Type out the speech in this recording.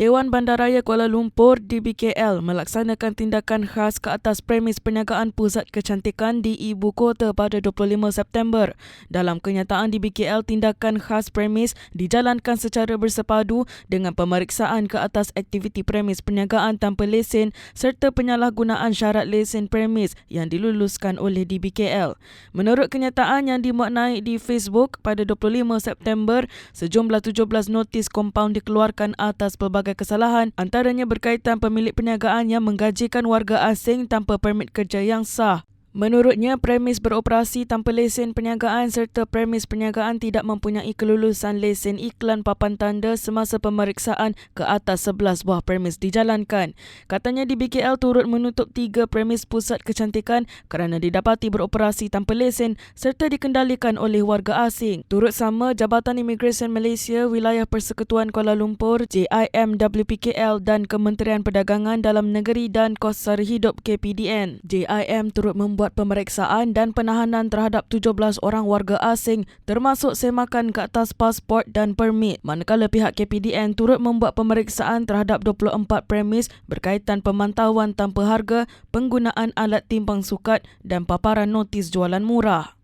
Dewan Bandaraya Kuala Lumpur DBKL melaksanakan tindakan khas ke atas premis perniagaan pusat kecantikan di ibu kota pada 25 September. Dalam kenyataan DBKL, tindakan khas premis dijalankan secara bersepadu dengan pemeriksaan ke atas aktiviti premis perniagaan tanpa lesen serta penyalahgunaan syarat lesen premis yang diluluskan oleh DBKL. Menurut kenyataan yang dimaknai di Facebook pada 25 September, sejumlah 17 notis kompaun dikeluarkan atas pelbagai pelbagai kesalahan antaranya berkaitan pemilik perniagaan yang menggajikan warga asing tanpa permit kerja yang sah. Menurutnya, premis beroperasi tanpa lesen perniagaan serta premis perniagaan tidak mempunyai kelulusan lesen iklan papan tanda semasa pemeriksaan ke atas 11 buah premis dijalankan. Katanya di BKL turut menutup tiga premis pusat kecantikan kerana didapati beroperasi tanpa lesen serta dikendalikan oleh warga asing. Turut sama, Jabatan Imigresen Malaysia Wilayah Persekutuan Kuala Lumpur JIMWPKL dan Kementerian Perdagangan Dalam Negeri dan Kos Sara Hidup KPDN. JIM turut membuat membuat pemeriksaan dan penahanan terhadap 17 orang warga asing termasuk semakan ke atas pasport dan permit. Manakala pihak KPDN turut membuat pemeriksaan terhadap 24 premis berkaitan pemantauan tanpa harga, penggunaan alat timbang sukat dan paparan notis jualan murah.